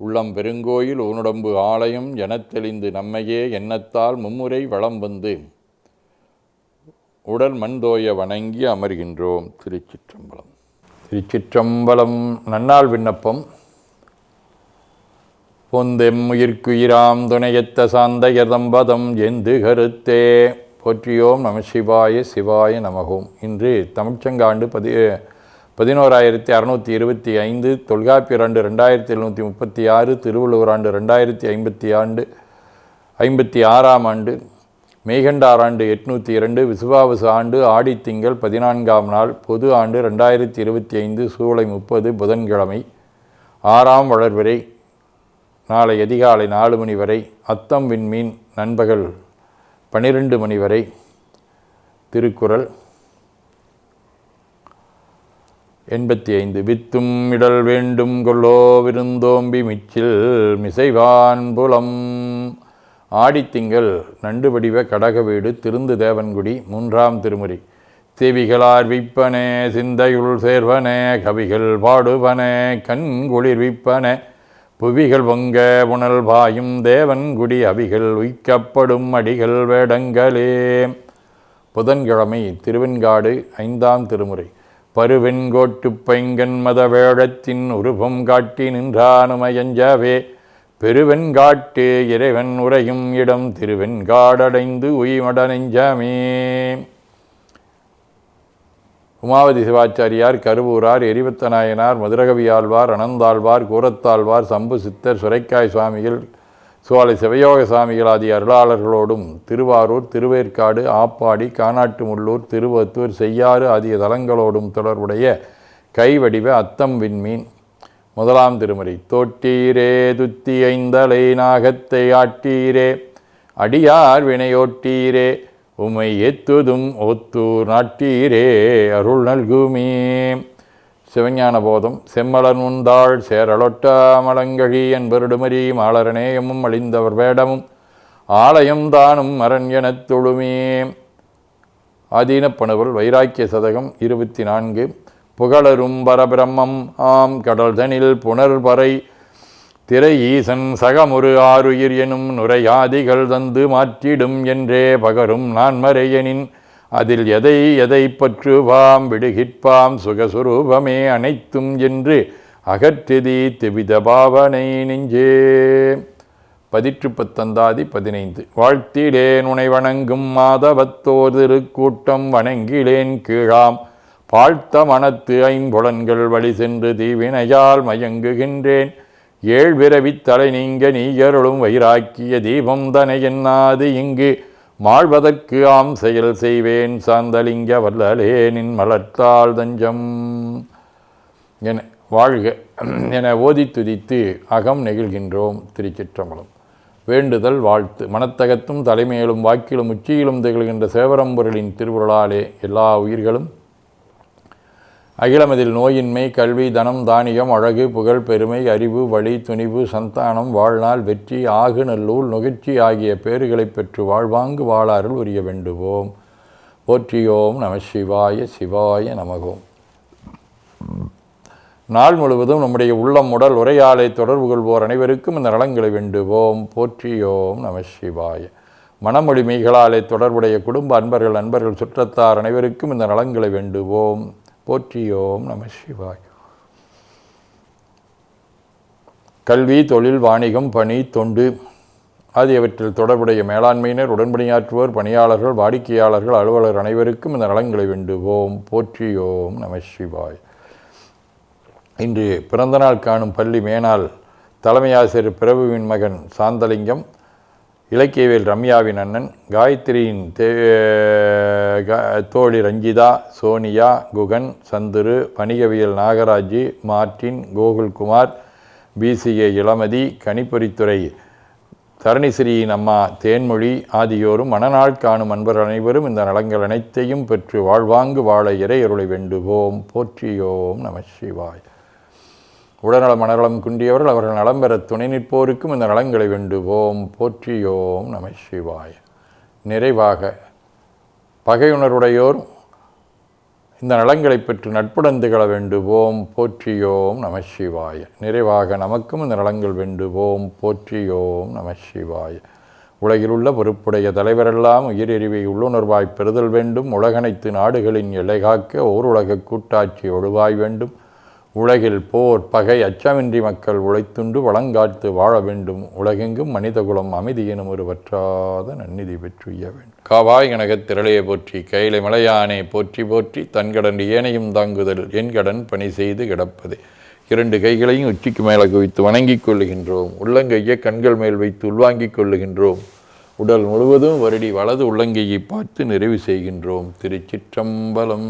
உள்ளம் பெருங்கோயில் ஊனுடம்பு ஆலயம் எனத் தெளிந்து நம்மையே எண்ணத்தால் மும்முறை வளம் வந்து உடல் மண்தோய வணங்கி அமர்கின்றோம். திருச்சிற்றம்பலம். திருச்சிற்றம்பலம் நன்னாள் விண்ணப்பம். பொந்தெம்முயிர்க்குயிராம் துணையத்த சாந்தயதம்பதம் எந்து கருத்தே. போற்றியோம் நம சிவாய சிவாய நமகோம். இன்று தமிழ்ச்சங்காண்டு பதி பதினோராயிரத்தி அறநூற்றி இருபத்தி ஐந்து தொல்காப்பியர் ஆண்டு ரெண்டாயிரத்தி எழுநூற்றி முப்பத்தி ஆறு திருவள்ளுவர் ஆண்டு ரெண்டாயிரத்தி ஐம்பத்தி ஆண்டு ஐம்பத்தி ஆறாம் ஆண்டு மெய்கண்டார் ஆண்டு எட்நூற்றி இரண்டு விசுவாவசு ஆண்டு ஆடித்திங்கள் பதினான்காம் நாள் பொது ஆண்டு ரெண்டாயிரத்தி இருபத்தி ஐந்து சூலை முப்பது புதன்கிழமை ஆறாம் வளர்வரை நாளை அதிகாலை நாலு மணி வரை அத்தம் விண்மீன் நண்பகல் பன்னிரெண்டு மணி வரை திருக்குறள். எண்பத்தி ஐந்து வித்தும் இடல் வேண்டும் கொல்லோ விருந்தோம்பி மிச்சில் மிசைவான் புலம். ஆடித்திங்கள் நண்டு வடிவ கடக வீடு திருந்து தேவன்குடி மூன்றாம் திருமுறை. செவிகளார் விற்பனே சிந்தையுள் சேர்வனே கவிகள் பாடுவனே கண் குளிர்விப்பன புவிகள் பொங்க புனல் பாயும் தேவன்குடி அவிகள் உய்க்கப்படும் அடிகள் வேடங்களே. புதன்கிழமை திருவெண்காடு ஐந்தாம் திருமுறை. பருவெண்கோட்டு பைங்கன் மத வேழத்தின் உருவம் காட்டி நின்றானுமயஞ்சவே பெருவெண்காட்டு இறைவன் உரையும் இடம் திருவெண்காடடைந்து உய்மட நெஞ்சமே. உமாவதி சிவாச்சாரியார் கருவூரார் எரிவத்த நாயனார் மதுரகவியாழ்வார் அனந்தாழ்வார் கூரத்தாழ்வார் சம்பு சித்தர் சுரைக்காய் சுவாமிகள் சுவாலை சிவயோக சுவாமிகள் அருளாளர்களோடும் திருவாரூர் திருவேற்காடு ஆப்பாடி கானாட்டுமுள்ளூர் திருவத்தூர் செய்யாறு ஆகிய தலங்களோடும் தொடர்புடைய கைவடிவ அத்தம் விண்மீன். முதலாம் திருமுறை தோட்டீரே துத்தி ஐந்தலை நாகத்தை ஆட்டீரே அடியார் வினையோட்டீரே உமை எத்துதும் ஒத்தூர் நாட்டீரே அருள் நல்குமே. சிவஞான போதம் செம்மலன் உந்தாள் சேரலொட்டாமலங்கழி என்பருடுமரி மாலரநேயமும் அழிந்தவர் வேடமும் ஆலயம் தானும் அரண் எனத் தொழுமே. ஆதீனப்பணுவல் வைராக்கிய சதகம் இருபத்தி நான்கு. புகழரும் பரபிரம்மம் ஆம் கடல்தனில் புனர்பறை திரை ஈசன் சகமுரு ஆருயிர் எனும் நுரையாதிகள் தந்து மாற்றிடும் என்றே பகரும் நான் மறையனின் அதில் எதை எதை பற்றுவாம்? விடுகிற்பாம் சுகசுரூபமே அனைத்தும் என்று அகற்றதி திவித பாவனை நெஞ்சே. பதிற்று பத்தந்தாதி பதினைந்து. வாழ்த்திலேன் உனை வணங்கும் மாதவத்தோர் திருக்கூட்டம் வணங்கிலேன் கீழாம். பாழ்த்த மனத்து ஐம்புலன்கள் வழி சென்று தீவினையால் மயங்குகின்றேன். ஏழ்விரவித் தலை நீங்க நீயருளும் வைராக்கிய தீபம் தனை என்னாது இங்கு மாழ்வதற்கு ஆம் செயல் செய்வேன் சாந்தலிங்க வல்லலே நின் மலர்த்தாள் தஞ்சம். என வாழ்க என ஓதி துதித்து அகம் நெகிழ்கின்றோம் திருச்சிற்றம்பலம். வேண்டுதல் வாழ்த்து மனத்தகத்தும் தலைமையிலும் வாக்கிலும் உச்சியிலும் திகழ்கின்ற சேவரம்பொருளின் திருவுருளாலே எல்லா உயிர்களும் அகிலமதில் நோயின்மை கல்வி தனம் தானியம் அழகு புகழ் பெருமை அறிவு வழி துணிவு சந்தானம் வாழ்நாள் வெற்றி ஆகு நல்லூல் நுகர்ச்சி ஆகிய பேறுகளைப் பெற்று வாழ்வாங்கு வாழாறு உரிய வேண்டுவோம். போற்றியோம் நம சிவாய சிவாய நமகோம் நாள் முழுவதும் நம்முடைய உள்ளம் உடல் உரையாலை தொடர்பு கொள்வோர் அனைவருக்கும் இந்த நலங்களை வேண்டுவோம். போற்றியோம் நம சிவாய. மனமொழிமைகளாலே தொடர்புடைய குடும்ப அன்பர்கள் அன்பர்கள் சுற்றத்தார் அனைவருக்கும் இந்த நலங்களை வேண்டுவோம். போற்றியோம் நம சிவாய். கல்வி தொழில் வாணிகம் பணி தொண்டு ஆகியவற்றில் தொடர்புடைய மேலாண்மையினர் உடன்பணியாற்றுவோர் பணியாளர்கள் வாடிக்கையாளர்கள் அலுவலர் அனைவருக்கும் இந்த நலன்களை வேண்டுவோம். போற்றியோம் நம சிவாய். இன்று பிறந்தநாள் காணும் பள்ளி மேனாள் தலைமை ஆசிரியர் பிரபுவின் மகன் சாந்தலிங்கம் இலக்கியவேல் ரம்யாவின் அண்ணன் காயத்ரியின் தே தோழி ரஞ்சிதா சோனியா குகன் சந்துரு வணிகவியல் நாகராஜ் மார்டின் கோகுல்குமார் பிசிஏ இளமதி கணிப்பொறித்துறை தரணிஸ்ரீயின் அம்மா தேன்மொழி ஆகியோரும் மனநாள் காணும் அன்பர் அனைவரும் இந்த நலங்கள் அனைத்தையும் பெற்று வாழ்வாங்கு வாழ இறையருளை வேண்டுவோம். போற்றியோம் நம சிவாய். உடல்நல மனநலம் குன்றியவர்கள் அவர்கள் நலம் பெற துணை நிற்போருக்கும் இந்த நலங்களை வேண்டுவோம். போற்றியோம் நம சிவாய். நிறைவாக பகையுணர்வுடையோர் இந்த நலங்களை பெற்று நட்புடன் திகழ வேண்டுவோம் போற்றியோம் நம சிவாய. நிறைவாக நமக்கும் இந்த நலங்கள் வேண்டுவோம் போற்றியோம் நம சிவாய. உலகில் உள்ள பொறுப்புடைய தலைவரெல்லாம் உயிரெறிவை உள்ளுணர்வாய் பெறுதல் வேண்டும். உலகனைத்து நாடுகளின் எல்லை காக்க ஓர் உலக கூட்டாட்சி ஒழுவாய் வேண்டும். உலகில் போர் பகை அச்சமின்றி மக்கள் உழைத்துண்டு வளங்காத்து வாழ வேண்டும். உலகெங்கும் மனிதகுலம் அமைதி எனும் ஒரு வற்றாத நன்னிதி பெற்றுய வேண்டும். காவாய் கனகத் திரளையை போற்றி கையிலை மலையானே போற்றி போற்றி தன்கடன் ஏனையும் தாங்குதல் என் கடன் பணி செய்து கிடப்பது. இரண்டு கைகளையும் உச்சிக்கு மேலே குவித்து வணங்கிக் கொள்ளுகின்றோம். உள்ளங்கையை கண்கள் மேல் வைத்து உள்வாங்கிக் கொள்ளுகின்றோம். உடல் முழுவதும் வருடி வலது உள்ளங்கையை பார்த்து நிறைவு செய்கின்றோம். திருச்சிற்றம்பலம்